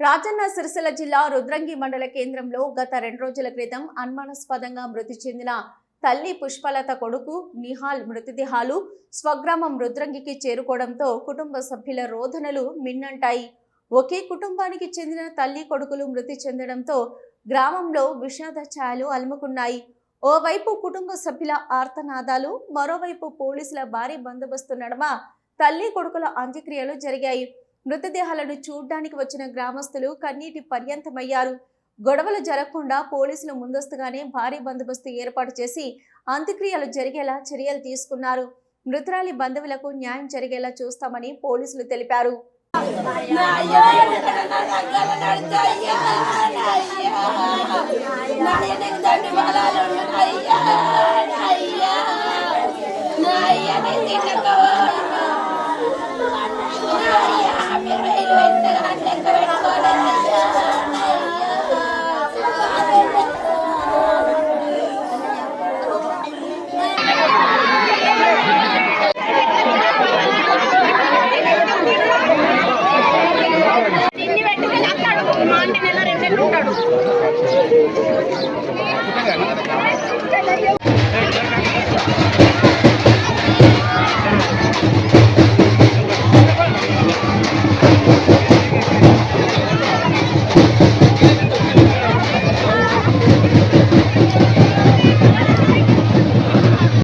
రాజన్న సిరిసిల్ల జిల్లా రుద్రంగి మండల కేంద్రంలో గత రెండు రోజుల క్రితం అనుమానాస్పదంగా మృతి చెందిన తల్లి పుష్పలత కొడుకు నిహాల్ మృతదేహాలు స్వగ్రామం రుద్రంగికి చేరుకోవడంతో కుటుంబ సభ్యుల రోధనలు మిన్నంటాయి. ఒకే కుటుంబానికి చెందిన తల్లి కొడుకులు మృతి చెందడంతో గ్రామంలో విషాద ఛాయలు అలుముకున్నాయి. ఓవైపు కుటుంబ సభ్యుల ఆర్తనాదాలు మరోవైపు పోలీసుల భారీ బందోబస్తు నడమ తల్లి కొడుకుల అంత్యక్రియలు జరిగాయి. మృతదేహాలను చూడ్డానికి వచ్చిన గ్రామస్తులు కన్నీటి పర్యంతమయ్యారు. గొడవలు జరగకుండా పోలీసులు ముందస్తుగానే భారీ బందోబస్తు ఏర్పాటు చేసి అంత్యక్రియలు జరిగేలా చర్యలు తీసుకున్నారు. మృతురాలి బంధువులకు న్యాయం జరిగేలా చూస్తామని పోలీసులు తెలిపారు. తిండి ఉంటాడు Hey,